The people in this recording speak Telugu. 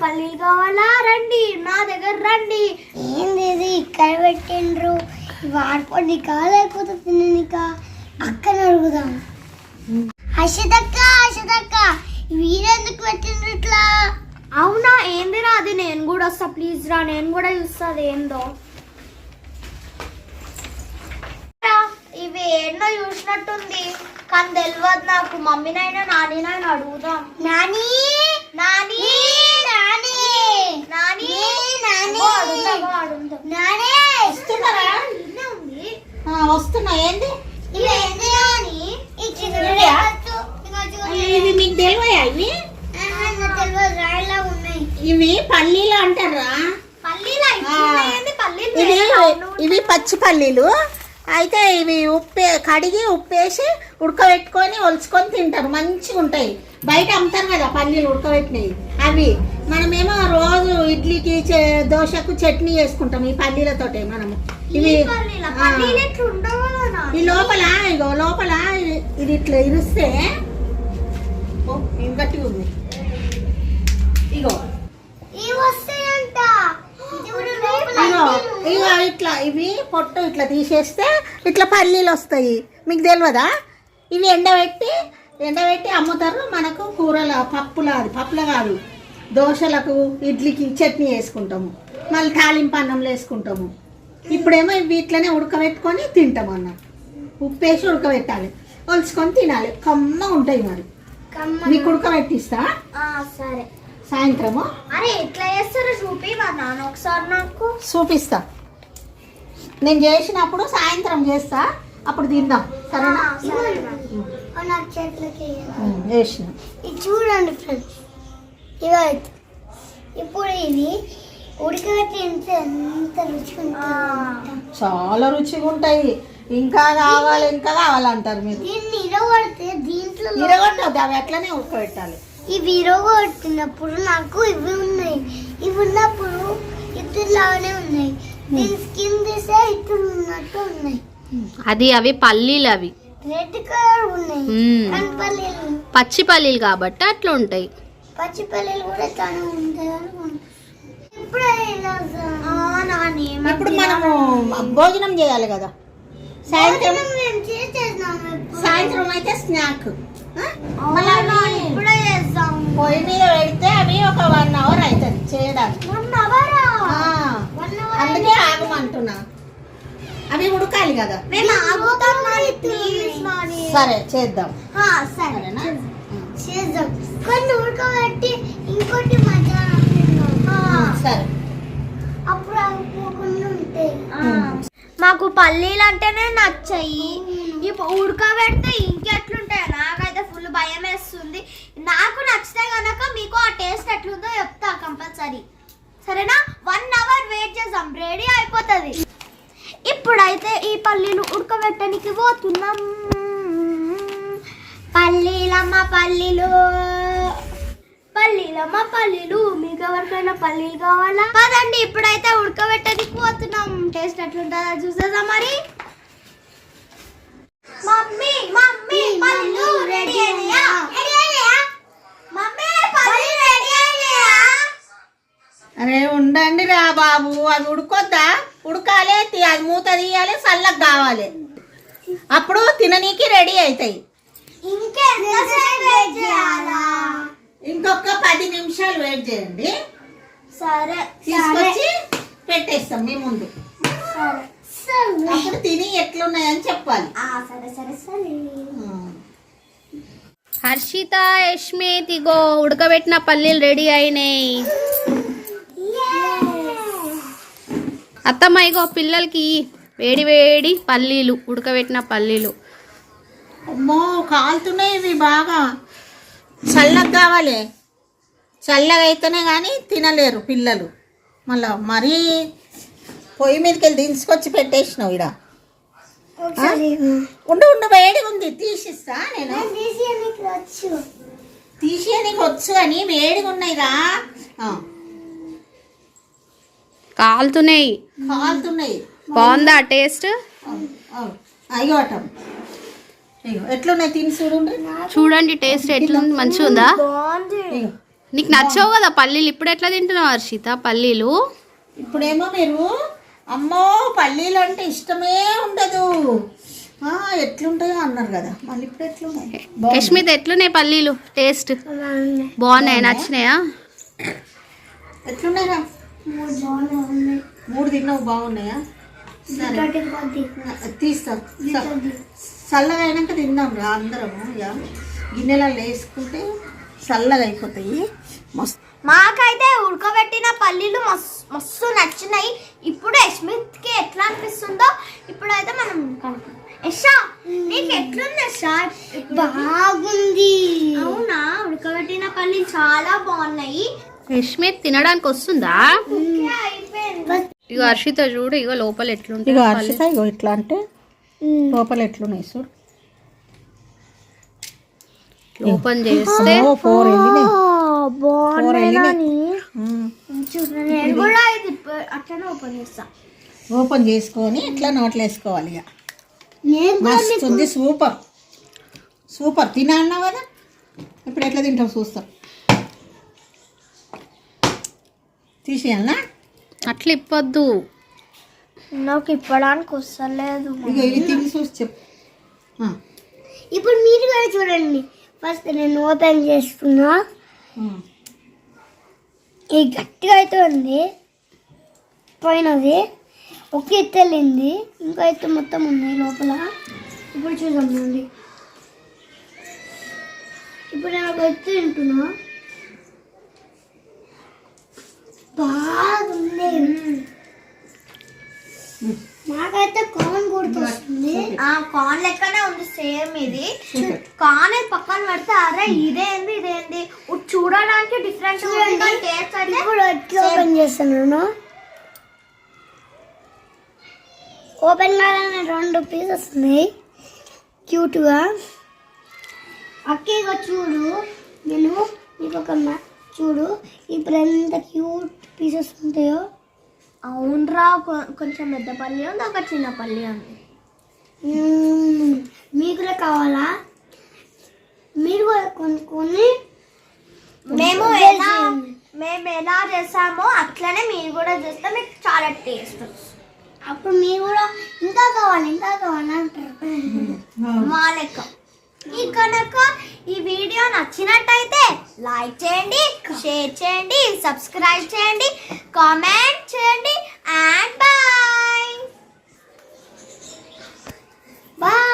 పల్లీలు కావాలా? రండి నా దగ్గర రండి. ఏంది ఇది? ఇక్కడ పెట్టిండ్రు. వాడిపోనికా లేకపోతే తిననికా అక్కన అడుగుదాం. హర్షదక్క హర్షదక్క వీరెందుకు పెట్టిండ్రు ఇట్లా? అవునా? ఏందిరా అది? నేను కూడా వస్తా. ప్లీజ్ రా నేను కూడా చూస్తా అది ఏందో. రా, ఇవి ఎన్నో చూసినట్టుంది. కానీ తెలియదు నాకు. మమ్మీనైనా నానినైనా అడుగుదాం. నాని? నాని నాని నాని ఓ, అడుగుతా, ఓ, అడుగుతా. నాని వస్తున్నారా ఇన్నే ఉంది ఆ, వస్తున్నా. ఏంది? ఇవా? మీకు తెలివయా ఇవి? పల్లీలు అంటారా? ఇవి ఇవి పచ్చి పల్లీలు. అయితే ఇవి ఉప్పే కడిగి ఉప్పేసి ఉడకబెట్టుకొని ఒలుచుకొని తింటారు. మంచిగా ఉంటాయి బయట అమ్ముతారు కదా పల్లీలు ఉడకబెట్టినవి. అవి మనమేమో రోజు ఇడ్లీకి చే- దోశకు చట్నీ చేసుకుంటాం ఈ పల్లీలతోటే మనము. ఇవి ఈ లోపల ఇగో లోపల ఇది- ఇట్లా ఇరుస్తే గట్టిగా ఉంది. ఇగో. ఇగో ఇట్లా ఇవి పొట్టు ఇట్లా తీసేస్తే ఇట్లా పల్లీలు వస్తాయి. మీకు తెలియదా ఇవి ఎండబెట్టి ఎండబెట్టి అమ్ముతారు. మనకు కూరల పప్పుల అది పప్పుల కాదు. దోశలకు ఇడ్లీకి చట్నీ వేసుకుంటాము. మళ్ళీ తాలింపు అన్నంలో వేసుకుంటాము. ఇప్పుడేమో ఇవి ఇట్లనే ఉడకబెట్టుకొని తింటాం అన్న. ఉప్పేసి ఉడకబెట్టాలి. ఒలుచుకొని తినాలి. కమ్మ ఉంటాయి మరి. కమ్మ. మీకు ఉడకబెట్టిస్తా? సరే. సాయంత్రము? అరే ఎట్లా చేస్తారో చూపి మా నాన్న ఒకసారి నాకు. చూపిస్తా. నేను చేసినప్పుడు సాయంత్రం చేస్తా. అప్పుడు తిందాం. సరేనా? నాకు చూడండి ఫ్రెండ్స్. ఇది. ఇప్పుడు ఇది ఉడకబెట్టి ఎంత రుచిగా చాలా రుచిగా ఉంటాయి ఇంకా కావాలి ఇంకా కావాలంటారు మీరు. దీన్ని ఇరగొడితే దీంట్లో ఇరగొట్టద్దు అవి అట్లనే ఉడకబెట్టాలి. ఇవి ఇరగొట్టినప్పుడు నాకు ఇవి ఉన్నాయి. ఇవి ఉన్నప్పుడు ఇద్దరులాగానే ఉన్నాయి. దీని స్కిన్ తీసే ఇద్దరు ఉన్నట్టు ఉన్నాయి. అది అవి పల్లీలు అవి. రెడ్ కలర్ ఉన్నాయి. పల్లీలు. పచ్చి పల్లీలు కాబట్టి అట్లా ఉంటాయి పచ్చి పల్లీలు కూడా అనుకుంటా. ఇప్పుడే మనము భోజనం చేయాలి కదా. సాయంత్రం. సాయంత్రం అయితే స్నాక్. పొయ్యి మీద పెడితే అవి ఒక వన్ అవర్ అవుతుంది చేయడానికి. అందుకే ఆగమంటున్నా. అవి ఉడకాలి కదా. సరే చేద్దాం. సరేనా? చేద్దాం. కొన్ని ఉడకబెట్టి ఇంకోటి మధ్యాహ్నం సరే. అప్పుడు ఉంటాయి. మాకు పల్లీలు అంటేనే నచ్చాయి ఇప్పుడు ఉడకబెడితే ఇంకెట్లుంటాయి నాకైతే ఫుల్ భయం వేస్తుంది. నాకు నచ్చితే గనక మీకు ఆ టేస్ట్ ఎట్లుందో చెప్తా కంపల్సరీ. సరేనా? వన్ అవర్ వెయిట్ చేద్దాం. రెడీ అయిపోతుంది. ఇప్పుడైతే ఈ పల్లీలు ఉడకబెట్టడానికి పోతున్నాం. పల్లీలమ్మ పల్లీలు. పల్లీలమ్మ పల్లీలు మీకు ఎవరికైనా పల్లీలు కావాలా? పదండి ఇప్పుడైతే ఉడకబెట్టడానికి పోతున్నాం. టేస్ట్ ఎట్లుంటుందో చూసేదా మరి. మమ్మీ మమ్మీ పల్లీలు రెడీ అయినాయా పల్లీలు అరే ఉండండి రా బాబు. అవి ఉడుకొద్దా? ఉడకాలి తి- అది మూత తీయాలి చల్లగా కావాలి. అప్పుడు తిననీకి రెడీ అవుతాయి ఇంకెంతసేపు వెయిట్ చేయాలా ఇంకొక పది నిమిషాలు వెయిట్ చేయండి. సరే తీసుకొచ్చి పెట్టేస్తాం మీ ముందు. సరే అప్పుడు తిని ఎట్లున్నాయని చెప్పాలి. ఆ, సరే సరే సరే. హర్షిత యష్మిత్ ఇగో ఉడకబెట్టిన పల్లీలు రెడీ అయినాయి. అత్తమ్మ ఇగో పిల్లలకి వేడి వేడి పల్లీలు ఉడకబెట్టిన పల్లీలు. అమ్మో కాలుతున్నాయి ఇవి బాగా. చల్లగా కావాలి. చల్లగా అయితేనే కానీ తినలేరు పిల్లలు. మళ్ళా మరీ పొయ్యి మీదకి వెళ్ళి దించుకొచ్చి పెట్టేసినావు ఇడ. ఉండు ఉండు వేడిగా ఉంది. తీసిస్తా నేను. తీసి నీకు వచ్చు. తీసి నీకు వచ్చు అని వేడిగా ఉన్నాయి రా. ఆ, కాలుతున్నాయి. కాలుతున్నాయి. బాగుందా టేస్ట్? అవును, అవును. అయ్యో అటం అయ్యో ఎట్లున్నాయి? తిని చూడండి చూడండి టేస్ట్ ఎట్లుంది? మంచిగా ఉందా నీకు నచ్చవు కదా పల్లీలు? ఇప్పుడు ఎట్లా తింటున్నావు హర్షిత? పల్లీలు? ఇప్పుడేమో మీరు అమ్మో పల్లీలు అంటే ఇష్టమే ఉండదు. ఆ, ఎట్లుంటాయో అన్నారు కదా. మళ్ళీ ఇప్పుడు ఎట్లున్నాయి? బాగుంది. యష్మిత్ ఎట్లున్నాయి పల్లీలు? టేస్ట్? బాగున్నాయి. నచ్చినాయా? ఎట్లున్నాయిరా? మూడు బాగున్నాయి మూడు తిన్నావు బాగున్నాయా? తీస్తాం. చల్లగా అయినాక తిందాం రా అందరం ఇక. గిన్నెలలో వేసుకుంటే చల్లగా అయిపోతాయి మస్తు మాకైతే ఉడకబెట్టిన పల్లీలు మస్తు మస్తు నచ్చినాయి. ఇప్పుడు యశ్మిత్కి ఎట్లా అనిపిస్తుందో ఇప్పుడైతే మనం కనుక్కుందాం. యశా నీకు ఎట్లుంది యశా? బాగుంది. అవునా? ఉడకబెట్టిన పల్లీలు చాలా బాగున్నాయి. యష్మిత్ తినడానికి వస్తుందా? అయిపోయింది. ఇగో హర్షిత చూడు ఇగో లోపల ఇక ఎట్లుంటాయి అరిసె ఇగో ఇట్లా అంటే లోపల ఎట్లున్నాయి చూడు. ఓపెన్ చేస్తే ఫోర్ ఇది ఓపెన్ చేస్తా. ఓపెన్ చేసుకొని ఇట్లా నోట్లో వేసుకోవాలి ఇక. నేను మస్తు ఉంది సూపర్. సూపర్. తినా అన్నావు కదా? ఇప్పుడు ఎట్లా తింటావు చూస్తాం. తీసేయాలనా? అట్లా ఇప్పొద్దు. నాకు ఇప్పడానికి వస్తలేదు ఇక ఇవి తిని చూసి చెప్పు. ఇప్పుడు మీరు కూడా చూడండి. ఫస్ట్ నేను ఓపెన్ చేస్తున్నా. ఇది గట్టిగా అయితే ఉంది. పోయినది. ఒక ఎత్తు ఇంకా అయితే మొత్తం ఉన్నాయి లోపల. ఇప్పుడు చూద్దాం నుండి ఇప్పుడు నేను ఒక ఎత్తు తింటున్నా. బాగుంది. నాకైతే కామన్ గుర్తొస్తుంది. ఆ కార్న్ లెక్కనే ఉంది సేమ్ ఇది. కార్న్ పక్కన పెడితే అరే ఇదేంది ఇదేంది? చూడడానికి డిఫరెంట్ ఓపెన్ చేస్తున్నాను ఓపెన్ కాగానే రెండు పీసెస్ ఉన్నాయి. క్యూట్గా అక్కగా చూడు. నేను నీకు ఒక చూడు. ఇప్పుడు ఎంత క్యూట్ పీసెస్ ఉంటాయో. అవునరా కొంచెం పెద్ద పల్లి ఉంది ఒక చిన్న పల్లి ఉంది. మీకు కూడా కావాలా? మీరు కూడా కొనుక్కొని మేము ఎలా. మేము ఎలా చేసామో అట్లనే మీరు కూడా చేస్తే మీకు చాలా టేస్ట్ అప్పుడు మీరు కూడా ఇంకా కావాలి ఇంకా కావాలి అంటారు. మా లెక్క. ఈ కనుక ఈ వీడియో నచ్చినట్టయితే లైక్ చేయండి షేర్ చేయండి సబ్స్క్రైబ్ చేయండి కామెంట్ చేయండి అండ్ బాయ్ బాయ్